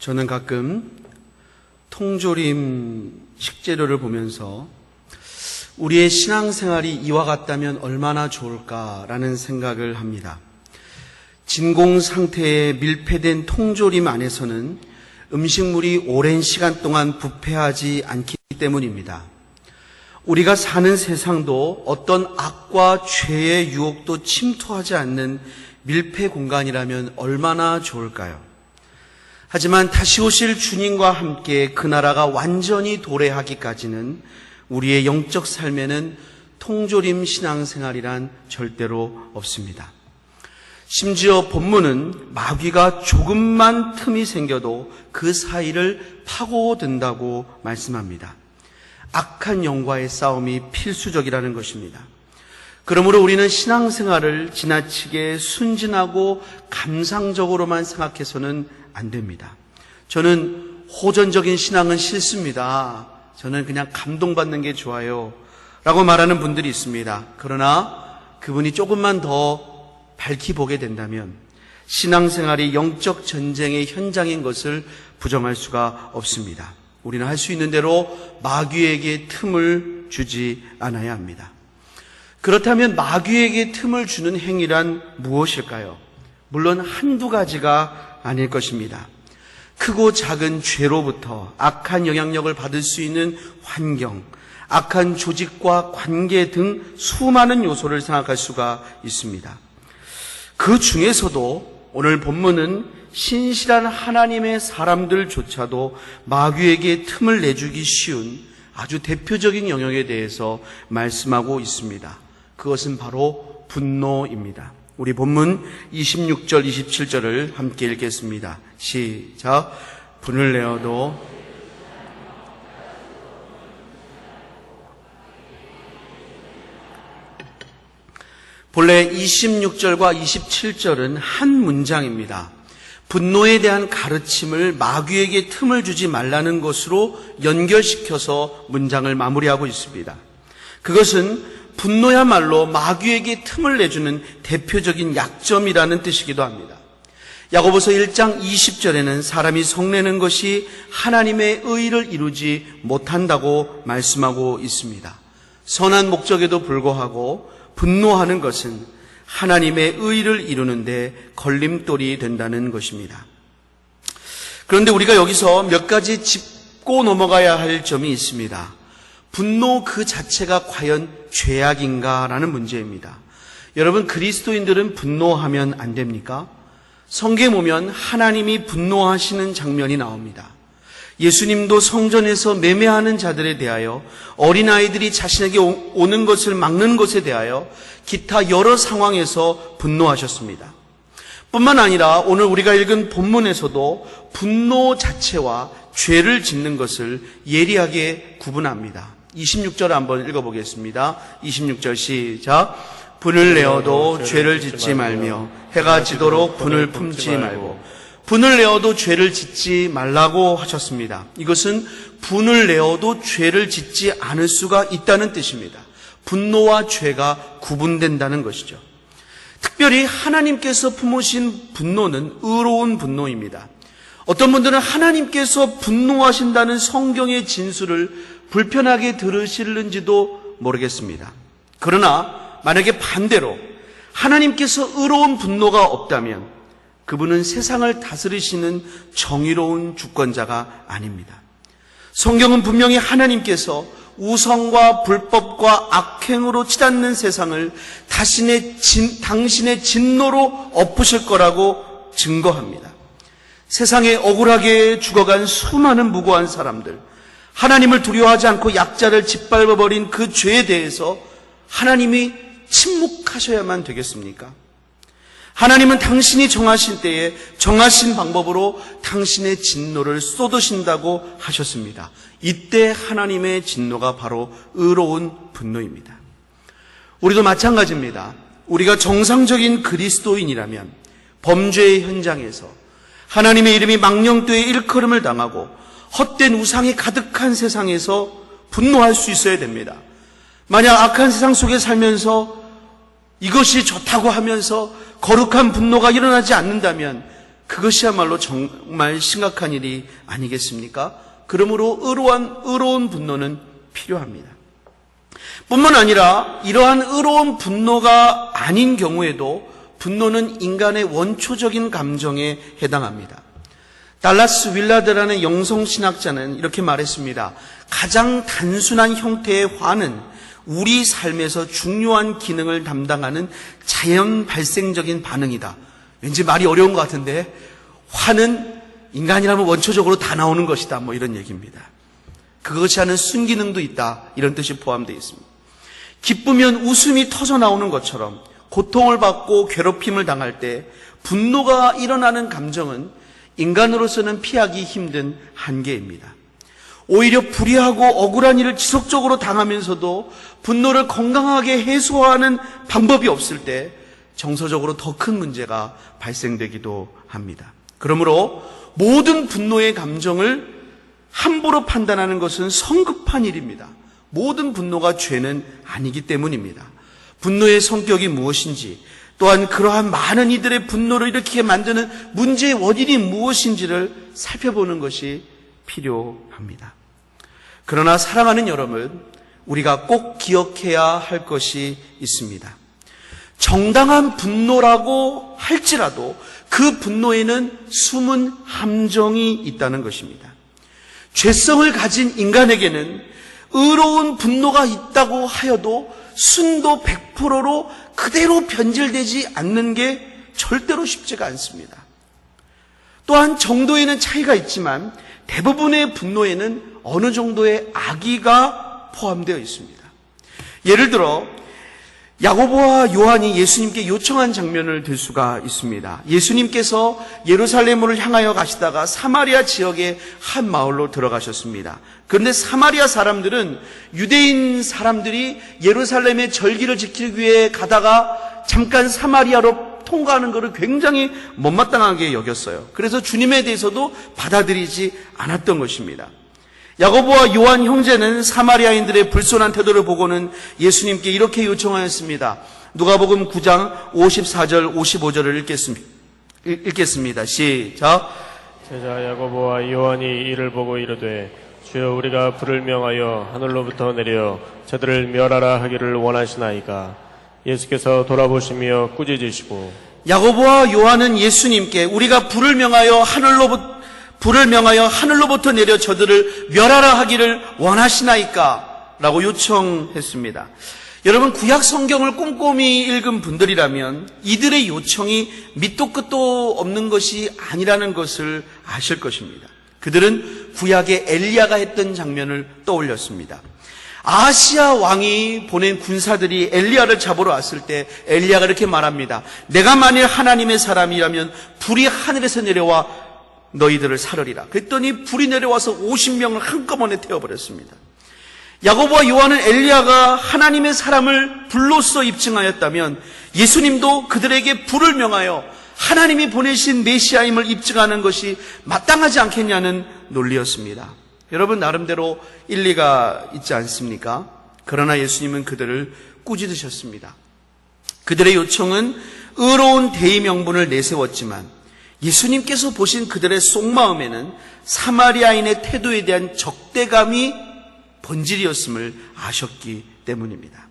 저는 가끔 통조림 식재료를 보면서 우리의 신앙생활이 이와 같다면 얼마나 좋을까라는 생각을 합니다. 진공 상태에 밀폐된 통조림 안에서는 음식물이 오랜 시간 동안 부패하지 않기 때문입니다. 우리가 사는 세상도 어떤 악과 죄의 유혹도 침투하지 않는 밀폐 공간이라면 얼마나 좋을까요? 하지만 다시 오실 주님과 함께 그 나라가 완전히 도래하기까지는 우리의 영적 삶에는 통조림 신앙생활이란 절대로 없습니다. 심지어 본문은 마귀가 조금만 틈이 생겨도 그 사이를 파고든다고 말씀합니다. 악한 영과의 싸움이 필수적이라는 것입니다. 그러므로 우리는 신앙생활을 지나치게 순진하고 감상적으로만 생각해서는 안 됩니다. 저는 호전적인 신앙은 싫습니다. 저는 그냥 감동받는 게 좋아요. 라고 말하는 분들이 있습니다. 그러나 그분이 조금만 더 밝히 보게 된다면 신앙생활이 영적 전쟁의 현장인 것을 부정할 수가 없습니다. 우리는 할 수 있는 대로 마귀에게 틈을 주지 않아야 합니다. 그렇다면 마귀에게 틈을 주는 행위란 무엇일까요? 물론 한두 가지가 아닐 것입니다. 크고 작은 죄로부터 악한 영향력을 받을 수 있는 환경, 악한 조직과 관계 등 수많은 요소를 생각할 수가 있습니다. 그 중에서도 오늘 본문은 신실한 하나님의 사람들조차도 마귀에게 틈을 내주기 쉬운 아주 대표적인 영역에 대해서 말씀하고 있습니다. 그것은 바로 분노입니다. 우리 본문 26절, 27절을 함께 읽겠습니다. 시작. 분을 내어도 본래 26절과 27절은 한 문장입니다. 분노에 대한 가르침을 마귀에게 틈을 주지 말라는 것으로 연결시켜서 문장을 마무리하고 있습니다. 그것은 분노야말로 마귀에게 틈을 내주는 대표적인 약점이라는 뜻이기도 합니다. 야고보서 1장 20절에는 사람이 성내는 것이 하나님의 의를 이루지 못한다고 말씀하고 있습니다. 선한 목적에도 불구하고 분노하는 것은 하나님의 의를 이루는데 걸림돌이 된다는 것입니다. 그런데 우리가 여기서 몇 가지 짚고 넘어가야 할 점이 있습니다. 분노 그 자체가 과연 죄악인가라는 문제입니다. 여러분, 그리스도인들은 분노하면 안 됩니까? 성경에 보면 하나님이 분노하시는 장면이 나옵니다. 예수님도 성전에서 매매하는 자들에 대하여 어린아이들이 자신에게 오는 것을 막는 것에 대하여 기타 여러 상황에서 분노하셨습니다. 뿐만 아니라 오늘 우리가 읽은 본문에서도 분노 자체와 죄를 짓는 것을 예리하게 구분합니다. 26절 한번 읽어보겠습니다. 26절 시작. 분을 내어도 죄를 짓지 말며 해가 지도록 분을 품지 말고 분을 내어도 죄를 짓지 말라고 하셨습니다. 이것은 분을 내어도 죄를 짓지 않을 수가 있다는 뜻입니다. 분노와 죄가 구분된다는 것이죠. 특별히 하나님께서 품으신 분노는 의로운 분노입니다. 어떤 분들은 하나님께서 분노하신다는 성경의 진술을 불편하게 들으실는지도 모르겠습니다. 그러나 만약에 반대로 하나님께서 의로운 분노가 없다면 그분은 세상을 다스리시는 정의로운 주권자가 아닙니다. 성경은 분명히 하나님께서 우성과 불법과 악행으로 치닫는 세상을 자신의 진, 당신의 진노로 엎으실 거라고 증거합니다. 세상에 억울하게 죽어간 수많은 무고한 사람들, 하나님을 두려워하지 않고 약자를 짓밟아버린 그 죄에 대해서 하나님이 침묵하셔야만 되겠습니까? 하나님은 당신이 정하신 때에 정하신 방법으로 당신의 진노를 쏟으신다고 하셨습니다. 이때 하나님의 진노가 바로 의로운 분노입니다. 우리도 마찬가지입니다. 우리가 정상적인 그리스도인이라면 범죄의 현장에서 하나님의 이름이 망령되의 일컬음을 당하고 헛된 우상이 가득한 세상에서 분노할 수 있어야 됩니다. 만약 악한 세상 속에 살면서 이것이 좋다고 하면서 거룩한 분노가 일어나지 않는다면 그것이야말로 정말 심각한 일이 아니겠습니까? 그러므로 의로한, 의로운 분노는 필요합니다. 뿐만 아니라 이러한 의로운 분노가 아닌 경우에도 분노는 인간의 원초적인 감정에 해당합니다. 달라스 윌라드라는 영성신학자는 이렇게 말했습니다. 가장 단순한 형태의 화는 우리 삶에서 중요한 기능을 담당하는 자연 발생적인 반응이다. 왠지 말이 어려운 것 같은데 화는 인간이라면 원초적으로 다 나오는 것이다. 뭐 이런 얘기입니다. 그것이 하는 순기능도 있다. 이런 뜻이 포함되어 있습니다. 기쁘면 웃음이 터져 나오는 것처럼 고통을 받고 괴롭힘을 당할 때 분노가 일어나는 감정은 인간으로서는 피하기 힘든 한계입니다. 오히려 불의하고 억울한 일을 지속적으로 당하면서도 분노를 건강하게 해소하는 방법이 없을 때 정서적으로 더 큰 문제가 발생되기도 합니다. 그러므로 모든 분노의 감정을 함부로 판단하는 것은 성급한 일입니다. 모든 분노가 죄는 아니기 때문입니다. 분노의 성격이 무엇인지, 또한 그러한 많은 이들의 분노를 일으키게 만드는 문제의 원인이 무엇인지를 살펴보는 것이 필요합니다. 그러나 사랑하는 여러분, 우리가 꼭 기억해야 할 것이 있습니다. 정당한 분노라고 할지라도 그 분노에는 숨은 함정이 있다는 것입니다. 죄성을 가진 인간에게는 의로운 분노가 있다고 하여도 순도 100%로 그대로 변질되지 않는 게 절대로 쉽지가 않습니다. 또한 정도에는 차이가 있지만 대부분의 분노에는 어느 정도의 악의가 포함되어 있습니다. 예를 들어 야고보와 요한이 예수님께 요청한 장면을 들 수가 있습니다. 예수님께서 예루살렘으로 향하여 가시다가 사마리아 지역의 한 마을로 들어가셨습니다. 그런데 사마리아 사람들은 유대인 사람들이 예루살렘의 절기를 지키기 위해 가다가 잠깐 사마리아로 통과하는 것을 굉장히 못마땅하게 여겼어요. 그래서 주님에 대해서도 받아들이지 않았던 것입니다. 야고보와 요한 형제는 사마리아인들의 불손한 태도를 보고는 예수님께 이렇게 요청하였습니다. 누가복음 9장 54절 55절을 읽겠습니다. 읽겠습니다. 시작. 제자 야고보와 요한이 이를 보고 이르되 주여 우리가 불을 명하여 하늘로부터 내려 저들을 멸하라 하기를 원하시나이까 예수께서 돌아보시며 꾸짖으시고 야고보와 요한은 예수님께 우리가 불을 명하여 하늘로부터 불을 명하여 하늘로부터 내려 저들을 멸하라 하기를 원하시나이까? 라고 요청했습니다. 여러분, 구약 성경을 꼼꼼히 읽은 분들이라면 이들의 요청이 밑도 끝도 없는 것이 아니라는 것을 아실 것입니다. 그들은 구약의 엘리야가 했던 장면을 떠올렸습니다. 아시아 왕이 보낸 군사들이 엘리야를 잡으러 왔을 때 엘리야가 이렇게 말합니다. 내가 만일 하나님의 사람이라면 불이 하늘에서 내려와 너희들을 살으리라. 그랬더니 불이 내려와서 50명을 한꺼번에 태워버렸습니다. 야고보와 요한은 엘리야가 하나님의 사람을 불로써 입증하였다면 예수님도 그들에게 불을 명하여 하나님이 보내신 메시아임을 입증하는 것이 마땅하지 않겠냐는 논리였습니다. 여러분 나름대로 일리가 있지 않습니까? 그러나 예수님은 그들을 꾸짖으셨습니다. 그들의 요청은 의로운 대의 명분을 내세웠지만 예수님께서 보신 그들의 속마음에는 사마리아인의 태도에 대한 적대감이 본질이었음을 아셨기 때문입니다.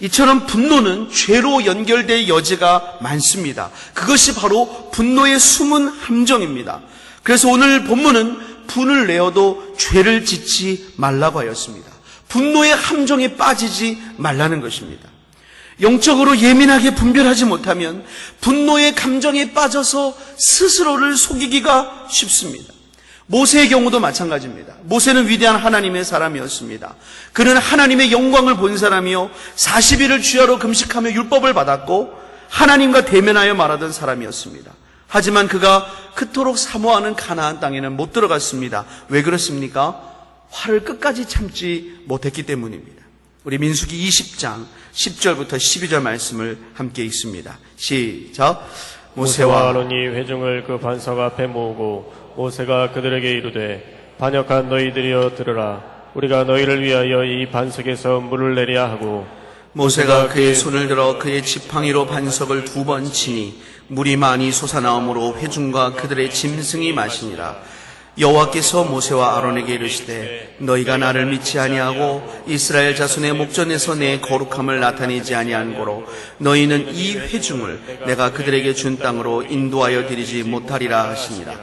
이처럼 분노는 죄로 연결될 여지가 많습니다. 그것이 바로 분노의 숨은 함정입니다. 그래서 오늘 본문은 분을 내어도 죄를 짓지 말라고 하였습니다. 분노의 함정에 빠지지 말라는 것입니다. 영적으로 예민하게 분별하지 못하면 분노의 감정에 빠져서 스스로를 속이기가 쉽습니다. 모세의 경우도 마찬가지입니다. 모세는 위대한 하나님의 사람이었습니다. 그는 하나님의 영광을 본 사람이요. 40일을 주야로 금식하며 율법을 받았고 하나님과 대면하여 말하던 사람이었습니다. 하지만 그가 그토록 사모하는 가나안 땅에는 못 들어갔습니다. 왜 그렇습니까? 화를 끝까지 참지 못했기 때문입니다. 우리 민수기 20장 10절부터 12절 말씀을 함께 읽습니다. 시작. 모세와 아론이 회중을 그 반석 앞에 모으고 모세가 그들에게 이르되 반역한 너희들이여 들으라 우리가 너희를 위하여 이 반석에서 물을 내려야 하고 모세가 그의 손을 들어 그의 지팡이로 반석을 두 번 치니 물이 많이 솟아나오므로 회중과 그들의 짐승이 마시니라. 여호와께서 모세와 아론에게 이르시되 너희가 나를 믿지 아니하고 이스라엘 자손의 목전에서 내 거룩함을 나타내지 아니한 고로 너희는 이 회중을 내가 그들에게 준 땅으로 인도하여 드리지 못하리라 하시니라.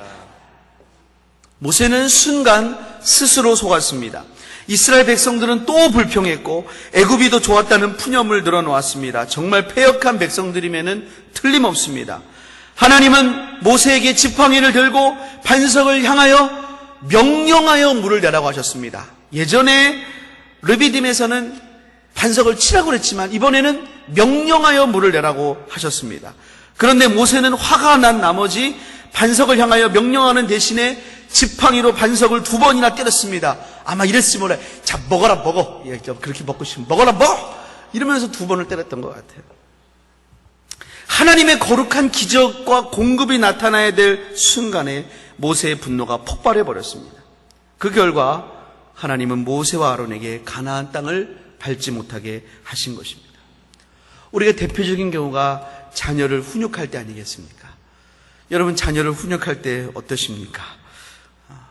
모세는 순간 스스로 속았습니다. 이스라엘 백성들은 또 불평했고 애굽이 더 좋았다는 푸념을 늘어놓았습니다. 정말 패역한 백성들이면은 틀림없습니다. 하나님은 모세에게 지팡이를 들고 반석을 향하여 명령하여 물을 내라고 하셨습니다. 예전에 르비딤에서는 반석을 치라고 그랬지만 이번에는 명령하여 물을 내라고 하셨습니다. 그런데 모세는 화가 난 나머지 반석을 향하여 명령하는 대신에 지팡이로 반석을 두 번이나 때렸습니다. 아마 이랬으면 몰라. 자, 먹어라, 먹어. 예, 저 그렇게 먹고 싶으면 먹어라, 먹어! 이러면서 두 번을 때렸던 것 같아요. 하나님의 거룩한 기적과 공급이 나타나야 될 순간에 모세의 분노가 폭발해 버렸습니다. 그 결과 하나님은 모세와 아론에게 가나안 땅을 밟지 못하게 하신 것입니다. 우리가 대표적인 경우가 자녀를 훈육할 때 아니겠습니까? 여러분 자녀를 훈육할 때 어떠십니까? 아,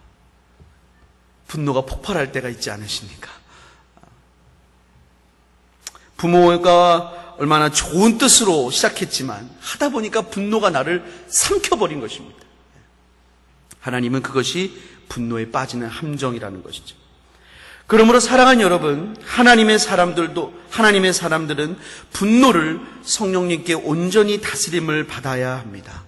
분노가 폭발할 때가 있지 않으십니까? 부모가 얼마나 좋은 뜻으로 시작했지만 하다 보니까 분노가 나를 삼켜버린 것입니다. 하나님은 그것이 분노에 빠지는 함정이라는 것이죠. 그러므로 사랑하는 여러분, 하나님의 사람들도, 하나님의 사람들은 분노를 성령님께 온전히 다스림을 받아야 합니다.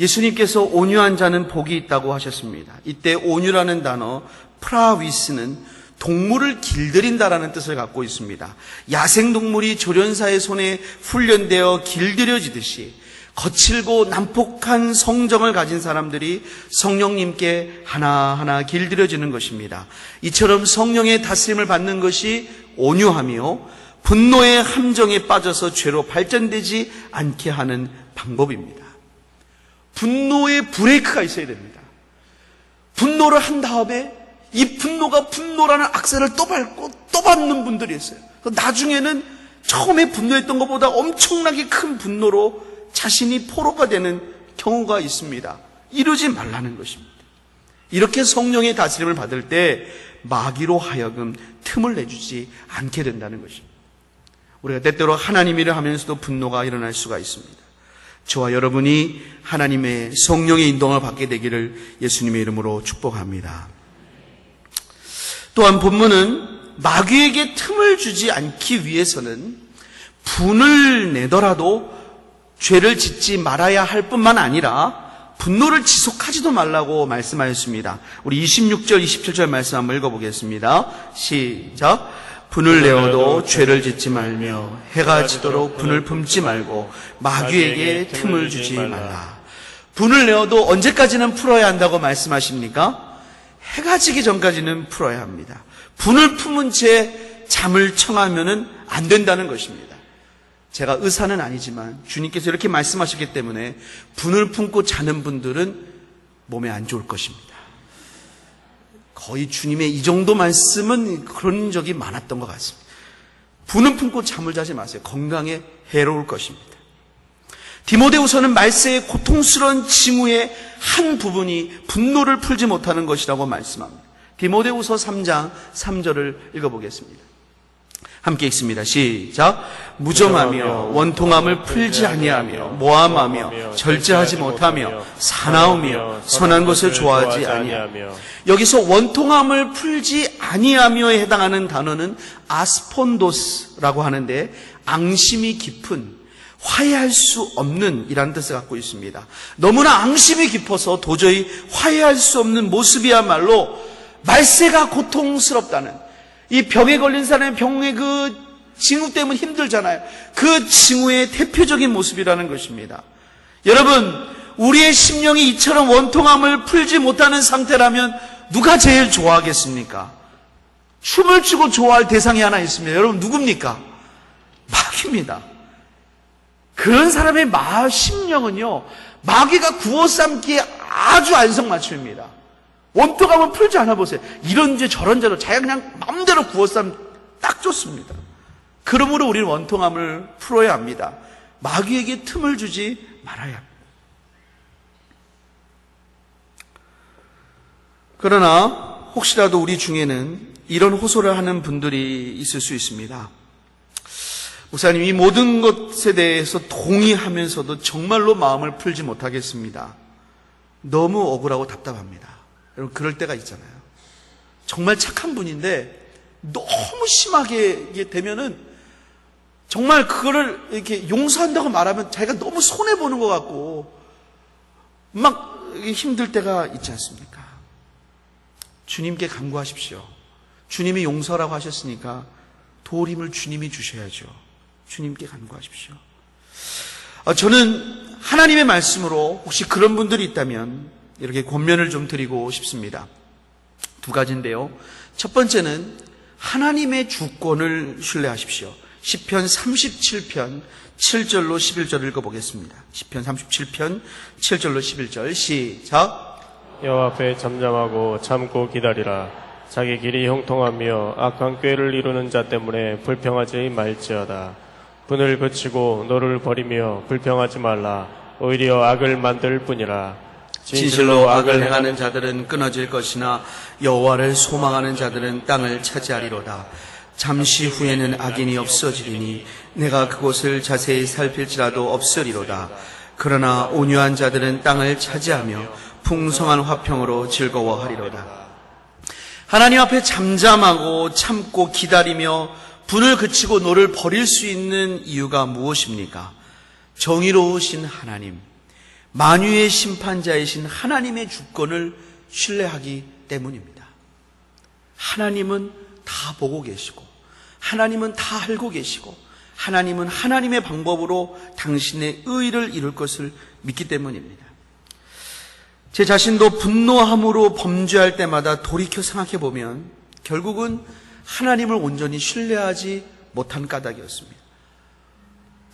예수님께서 온유한 자는 복이 있다고 하셨습니다. 이때 온유라는 단어, 프라위스는 동물을 길들인다라는 뜻을 갖고 있습니다. 야생동물이 조련사의 손에 훈련되어 길들여지듯이 거칠고 난폭한 성정을 가진 사람들이 성령님께 하나하나 길들여지는 것입니다. 이처럼 성령의 다스림을 받는 것이 온유하며 분노의 함정에 빠져서 죄로 발전되지 않게 하는 방법입니다. 분노의 브레이크가 있어야 됩니다. 분노를 한 다음에 이 분노가 분노라는 악셀을 또 밟고 또 밟는 분들이 있어요. 나중에는 처음에 분노했던 것보다 엄청나게 큰 분노로 자신이 포로가 되는 경우가 있습니다. 이러지 말라는 것입니다. 이렇게 성령의 다스림을 받을 때 마귀로 하여금 틈을 내주지 않게 된다는 것입니다. 우리가 때때로 하나님 일을 하면서도 분노가 일어날 수가 있습니다. 저와 여러분이 하나님의 성령의 인도를 받게 되기를 예수님의 이름으로 축복합니다. 또한 본문은 마귀에게 틈을 주지 않기 위해서는 분을 내더라도 죄를 짓지 말아야 할 뿐만 아니라 분노를 지속하지도 말라고 말씀하였습니다. 우리 26절, 27절 말씀 한번 읽어보겠습니다. 시작. 분을 내어도 죄를 짓지 말며 해가 지도록 분을 품지 말고 마귀에게 틈을 주지 말라. 분을 내어도 언제까지는 풀어야 한다고 말씀하십니까? 해가 지기 전까지는 풀어야 합니다. 분을 품은 채 잠을 청하면은 안 된다는 것입니다. 제가 의사는 아니지만 주님께서 이렇게 말씀하셨기 때문에 분을 품고 자는 분들은 몸에 안 좋을 것입니다. 거의 주님의 이 정도 말씀은 그런 적이 많았던 것 같습니다. 분은 품고 잠을 자지 마세요. 건강에 해로울 것입니다. 디모데우서는 말세의 고통스러운 징후의 한 부분이 분노를 풀지 못하는 것이라고 말씀합니다. 디모데우서 3장 3절을 읽어보겠습니다. 함께 읽습니다. 시작. 무정하며 원통함을 풀지 아니하며 모함하며 절제하지 못하며 사나우며 선한 것을 좋아하지 아니하며 여기서 원통함을 풀지 아니하며에 해당하는 단어는 아스폰도스라고 하는데 앙심이 깊은 화해할 수 없는 이란 뜻을 갖고 있습니다. 너무나 앙심이 깊어서 도저히 화해할 수 없는 모습이야말로 말세가 고통스럽다는 이 병에 걸린 사람의 병의 그 징후 때문에 힘들잖아요. 그 징후의 대표적인 모습이라는 것입니다. 여러분, 우리의 심령이 이처럼 원통함을 풀지 못하는 상태라면 누가 제일 좋아하겠습니까? 춤을 추고 좋아할 대상이 하나 있습니다. 여러분, 누굽니까? 마귀입니다. 그런 사람의 마, 심령은요, 마귀가 구워 삶기에 아주 안성맞춤입니다. 원통함을 풀지 않아 보세요. 이런 죄 저런 죄로 자기가 그냥 마음대로 구워 삶 딱 좋습니다. 그러므로 우리는 원통함을 풀어야 합니다. 마귀에게 틈을 주지 말아야 합니다. 그러나 혹시라도 우리 중에는 이런 호소를 하는 분들이 있을 수 있습니다. 목사님, 이 모든 것에 대해서 동의하면서도 정말로 마음을 풀지 못하겠습니다. 너무 억울하고 답답합니다. 여러분, 그럴 때가 있잖아요. 정말 착한 분인데 너무 심하게 되면은 정말 그거를 이렇게 용서한다고 말하면 자기가 너무 손해보는 것 같고 막 힘들 때가 있지 않습니까? 주님께 간구하십시오. 주님이 용서라고 하셨으니까 도림을 주님이 주셔야죠. 주님께 간구하십시오. 어, 저는 하나님의 말씀으로 혹시 그런 분들이 있다면 이렇게 권면을 좀 드리고 싶습니다. 두 가지인데요. 첫 번째는 하나님의 주권을 신뢰하십시오. 10편 37편 7절로 11절 읽어보겠습니다. 10편 37편 7절로 11절 시작 여호와 앞에 잠잠하고 참고 기다리라. 자기 길이 형통하며 악한 꾀를 이루는 자 때문에 불평하지 말지어다. 분을 그치고 너를 버리며 불평하지 말라. 오히려 악을 만들 뿐이라. 진실로 악을 행하는 자들은 끊어질 것이나 여호와를 소망하는 자들은 땅을 차지하리로다. 잠시 후에는 악인이 없어지리니 내가 그곳을 자세히 살필지라도 없으리로다. 그러나 온유한 자들은 땅을 차지하며 풍성한 화평으로 즐거워하리로다. 하나님 앞에 잠잠하고 참고 기다리며 분을 그치고 너를 버릴 수 있는 이유가 무엇입니까? 정의로우신 하나님, 만유의 심판자이신 하나님의 주권을 신뢰하기 때문입니다. 하나님은 다 보고 계시고, 하나님은 다 알고 계시고, 하나님은 하나님의 방법으로 당신의 의를 이룰 것을 믿기 때문입니다. 제 자신도 분노함으로 범죄할 때마다 돌이켜 생각해 보면 결국은 하나님을 온전히 신뢰하지 못한 까닭이었습니다.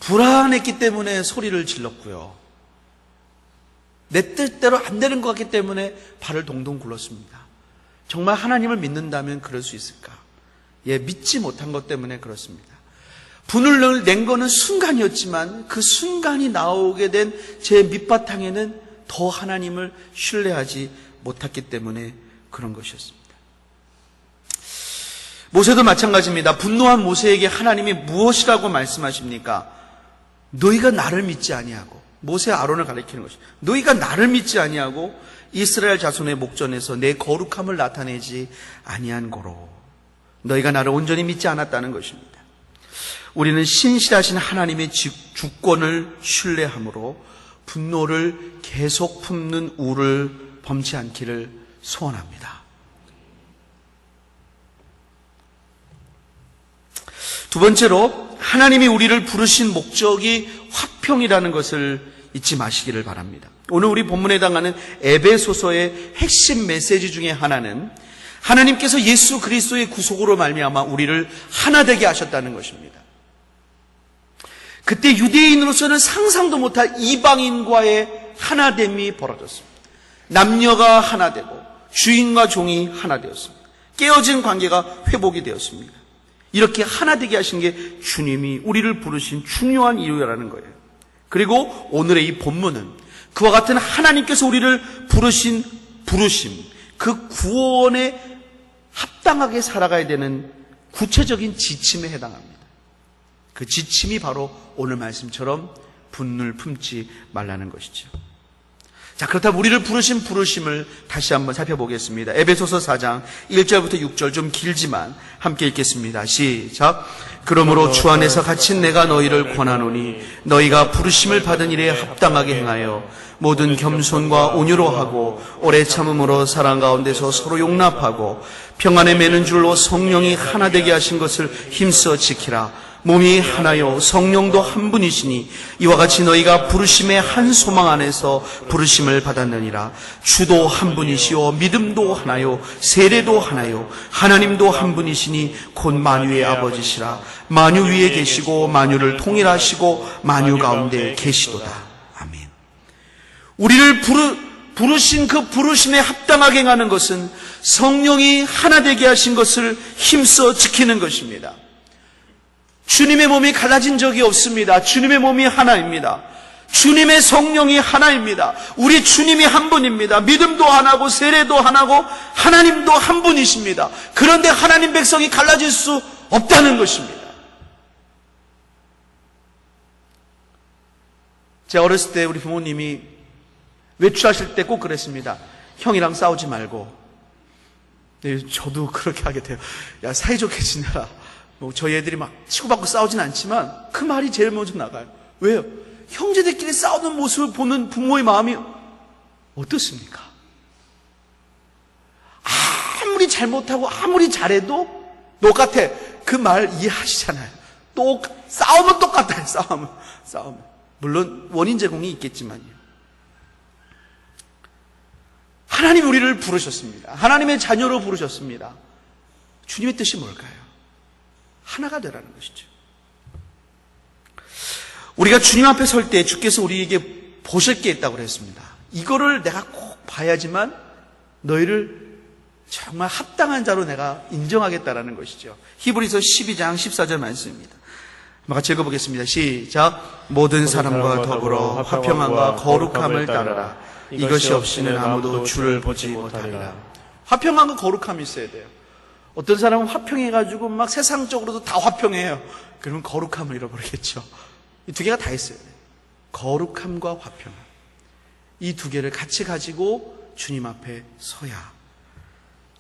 불안했기 때문에 소리를 질렀고요. 내 뜻대로 안 되는 것 같기 때문에 발을 동동 굴렀습니다. 정말 하나님을 믿는다면 그럴 수 있을까? 예, 믿지 못한 것 때문에 그렇습니다. 분을 낸 거는 순간이었지만 그 순간이 나오게 된 제 밑바탕에는 더 하나님을 신뢰하지 못했기 때문에 그런 것이었습니다. 모세도 마찬가지입니다. 분노한 모세에게 하나님이 무엇이라고 말씀하십니까? 너희가 나를 믿지 아니하고 모세 아론을 가리키는 것이 너희가 나를 믿지 아니하고 이스라엘 자손의 목전에서 내 거룩함을 나타내지 아니한 거로 너희가 나를 온전히 믿지 않았다는 것입니다. 우리는 신실하신 하나님의 주권을 신뢰함으로 분노를 계속 품는 우를 범치 않기를 소원합니다. 두 번째로 하나님이 우리를 부르신 목적이 화평이라는 것을 잊지 마시기를 바랍니다. 오늘 우리 본문에 해당하는 에베소서의 핵심 메시지 중에 하나는 하나님께서 예수 그리스도의 구속으로 말미암아 우리를 하나 되게 하셨다는 것입니다. 그때 유대인으로서는 상상도 못할 이방인과의 하나됨이 벌어졌습니다. 남녀가 하나 되고 주인과 종이 하나 되었습니다. 깨어진 관계가 회복이 되었습니다. 이렇게 하나 되게 하신 게 주님이 우리를 부르신 중요한 이유라는 거예요. 그리고 오늘의 이 본문은 그와 같은 하나님께서 우리를 부르신 부르심, 그 구원에 합당하게 살아가야 되는 구체적인 지침에 해당합니다. 그 지침이 바로 오늘 말씀처럼 분을 품지 말라는 것이죠. 자, 그렇다면 우리를 부르신 부르심을 다시 한번 살펴보겠습니다. 에베소서 4장 1절부터 6절 좀 길지만 함께 읽겠습니다. 시작. 그러므로 주 안에서 갇힌 내가 너희를 권하노니 너희가 부르심을 받은 일에 합당하게 행하여 모든 겸손과 온유로 하고 오래 참음으로 사랑 가운데서 서로 용납하고 평안에 매는 줄로 성령이 하나 되게 하신 것을 힘써 지키라. 몸이 하나요. 성령도 한 분이시니 이와 같이 너희가 부르심의 한 소망 안에서 부르심을 받았느니라. 주도 한 분이시요 믿음도 하나요. 세례도 하나요. 하나님도 한 분이시니 곧 만유의 아버지시라. 만유 위에 계시고 만유를 통일하시고 만유 가운데 계시도다. 아멘. 우리를 부르, 부르신 그 부르심에 합당하게 행하는 것은 성령이 하나 되게 하신 것을 힘써 지키는 것입니다 주님의 몸이 갈라진 적이 없습니다. 주님의 몸이 하나입니다. 주님의 성령이 하나입니다. 우리 주님이 한 분입니다. 믿음도 하나고 세례도 하나고 하나님도 한 분이십니다. 그런데 하나님 백성이 갈라질 수 없다는 것입니다. 제가 어렸을 때 우리 부모님이 외출하실 때 꼭 그랬습니다. 형이랑 싸우지 말고. 네, 저도 그렇게 하게 돼요. 야, 사이좋게 지내라. 뭐, 저희 애들이 막 치고받고 싸우진 않지만 그 말이 제일 먼저 나가요. 왜요? 형제들끼리 싸우는 모습을 보는 부모의 마음이 어떻습니까? 아무리 잘못하고 아무리 잘해도 똑같아. 그 말 이해하시잖아요. 똑, 싸우면 똑같아요. 싸우면. 싸우면. 물론 원인 제공이 있겠지만요. 하나님 우리를 부르셨습니다. 하나님의 자녀로 부르셨습니다. 주님의 뜻이 뭘까요? 하나가 되라는 것이죠. 우리가 주님 앞에 설 때 주께서 우리에게 보실 게 있다고 그랬습니다. 이거를 내가 꼭 봐야지만 너희를 정말 합당한 자로 내가 인정하겠다라는 것이죠. 히브리서 12장 14절 말씀입니다. 같이 읽어보겠습니다. 시작. 모든 사람과 더불어 화평함과 거룩함을 따르라. 이것이 없이는 아무도 주를 보지 못하리라. 화평함과 거룩함이 있어야 돼요. 어떤 사람은 화평해가지고 막 세상적으로도 다 화평해요. 그러면 거룩함을 잃어버리겠죠. 이 두 개가 다 있어요. 거룩함과 화평함. 이 두 개를 같이 가지고 주님 앞에 서야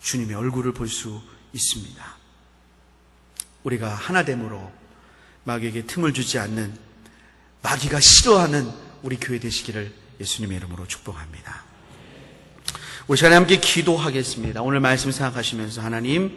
주님의 얼굴을 볼 수 있습니다. 우리가 하나됨으로 마귀에게 틈을 주지 않는 마귀가 싫어하는 우리 교회 되시기를 예수님의 이름으로 축복합니다. 우리 시간에 함께 기도하겠습니다. 오늘 말씀 생각하시면서 하나님,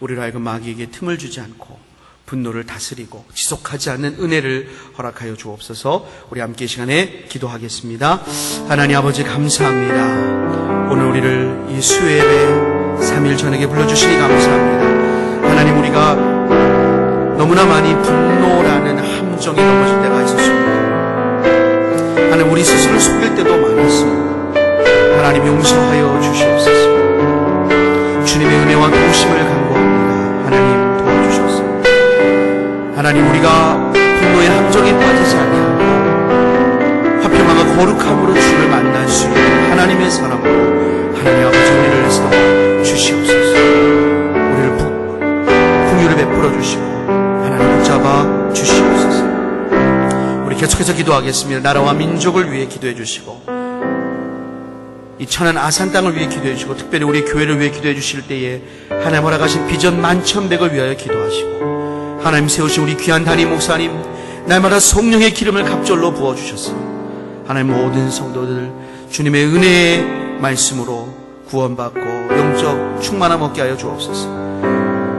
우리로 하여금 마귀에게 틈을 주지 않고 분노를 다스리고 지속하지 않는 은혜를 허락하여 주옵소서 우리 함께 이 시간에 기도하겠습니다. 하나님 아버지 감사합니다. 오늘 우리를 이 수요예배 3일 저녁에 불러주시니 감사합니다. 하나님 우리가 너무나 많이 분노라는 함정에 넘어질 때가 있었습니다. 하나님 우리 스스로 속일 때도 많았습니다. 하나님 용서하여 주시옵소서. 주님의 은혜와 도심을 간구합니다. 하나님 도와주셔서 하나님 우리가 분노의 함정에 빠지지 아니하고 화평함과 거룩함으로 주를 만날 수 있는 하나님의 사람으로 하나님 아버지 은혜를 써 주시옵소서. 우리를 부, 풍요를 베풀어 주시고 하나님 붙잡아 주시옵소서. 우리 계속해서 기도하겠습니다. 나라와 민족을 위해 기도해 주시고 이 천안 아산 땅을 위해 기도해 주시고 특별히 우리 교회를 위해 기도해 주실 때에 하나님 허락하신 비전 만천백을 위하여 기도하시고 하나님 세우신 우리 귀한 담임 목사님 날마다 성령의 기름을 갑절로 부어 주셔서 하나님 모든 성도들 주님의 은혜의 말씀으로 구원받고 영적 충만함 얻게 하여 주옵소서.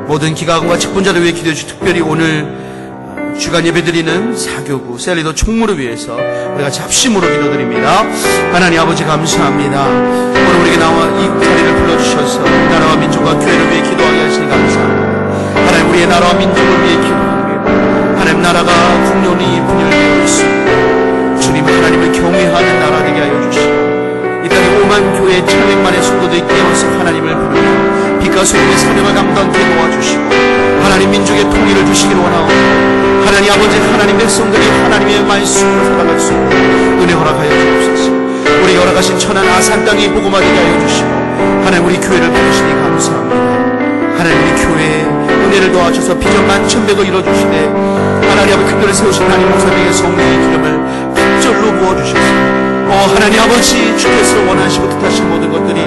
모든 기가군과 직분자들 위해 기도해 주시고 특별히 오늘 주간 예배드리는 사교구 셀리더 총무를 위해서 우리가 잡심으로 기도드립니다. 하나님 아버지 감사합니다. 오늘 우리에게 나와 이 자리를 불러주셔서 나라와 민족과 교회를 위해 기도하게 하시니 감사합니다. 하나님 우리의 나라와 민족을 위해 기도합니다. 하나님 나라가 풍년이 분열되고 있습니다. 주님 하나님을 경외하는 나라 되게 하여 주시고 이 땅에 오만 교회 천백만의 성도들이 깨어서 하나님을 부르며 빛과 소금의 사명을 감당케 도와주시고 하나님 민족의 아버지 하나님 백성들이 하나님의 말씀으로 살아갈 수 있는 은혜 허락하여 주옵소서. 우리 열어가신 천안 아산 땅이 복음화 되게 하여 주시고 하나님 우리 교회를 부르시니 감사합니다. 하나님 우리 교회에 은혜를 도와주셔서 비전 만천백을 이뤄주시되 하나님 아버지 특별히 세우신 하나님 목사님의 성령의 기름을 각절로 부어주셔서 어 하나님 아버지 주께서 원하시고 뜻하신 모든 것들이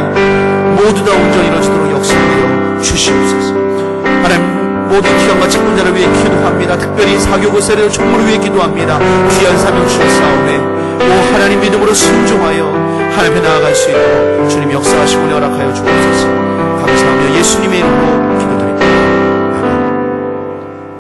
모두 다 온전히 이루어지도록 역사하여 주시옵소서. 하나님 모든 기관과 직분자를 위해 기도합니다. 특별히 사교구 세례 총무를 위해 기도합니다. 귀한 사명 주셨사오매 오 하나님 믿음으로 순종하여 하나님에 나아갈 수 있도록 주님 역사하시고 허락하여 주옵소서 감사하며 예수님의 이름으로